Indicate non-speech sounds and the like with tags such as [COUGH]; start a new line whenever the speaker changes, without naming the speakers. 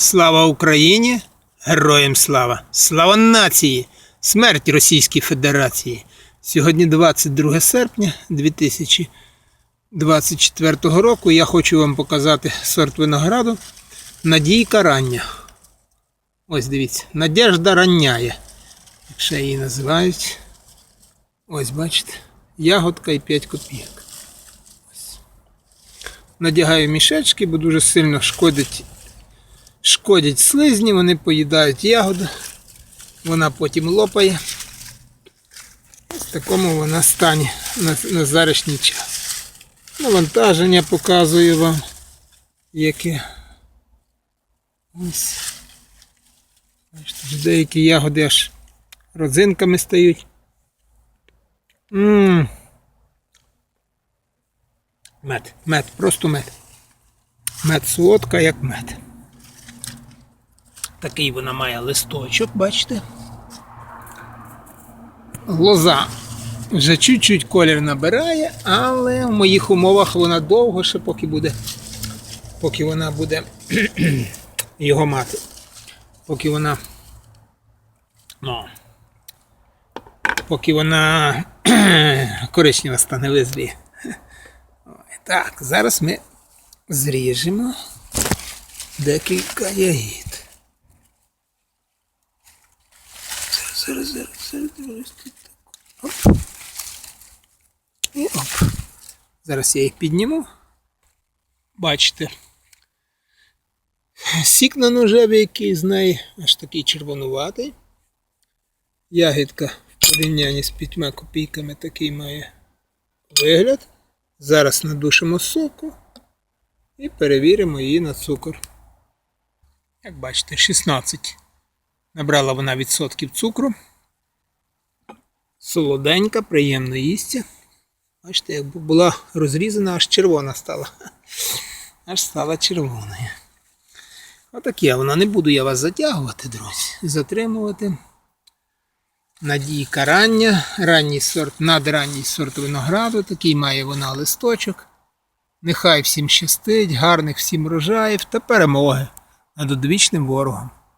Слава Україні! Героям слава! Слава нації! Смерть Російській Федерації! Сьогодні 22 серпня 2024 року. Я хочу вам показати сорт винограду Надійка рання. Ось дивіться, Надежда раняє, як ще її називають. Ось бачите, ягодка і 5 копійок. Надягаю мішечки, бо дуже сильно шкодить шкодять слизні, вони поїдають ягоду, вона потім лопає. В такому вона стані на, на зарішній час. Навантаження показую вам, яке. Ось. Деякі ягоди аж родзинками стають. Ммм. Мед, мед, просто мед. Мед солодка, як мед. Такий вона має листочок, бачите? Лоза вже чуть-чуть колір набирає, але в моїх умовах вона довго ще поки буде, поки вона буде [CLEARS THROAT] його мати. Поки вона. Ну, поки вона [CLEARS THROAT] коричнева стане визріє. Так, зараз ми зріжемо декілька ягід. Зараз, зараз, зараз, зараз. тут так. Оп. І оп. Зараз я їх підніму. Бачите. Сік на ножеві, який з неї аж такий червонуватий. Ягідка в порівнянні з п'ятьма копійками такий має вигляд. Зараз надушимо соку і перевіримо її на цукор. Як бачите, 16. Набрала вона відсотків цукру. Солоденька, приємно їсться. Бачите, якби була розрізана, аж червона стала. Аж стала червоною. Отаке вона. Не буду я вас затягувати, друзі. Затримувати. Надійка рання, ранній сорт, надранній сорт винограду. Такий має вона листочок. Нехай всім щастить, гарних всім рожаїв та перемоги над одвічним ворогом.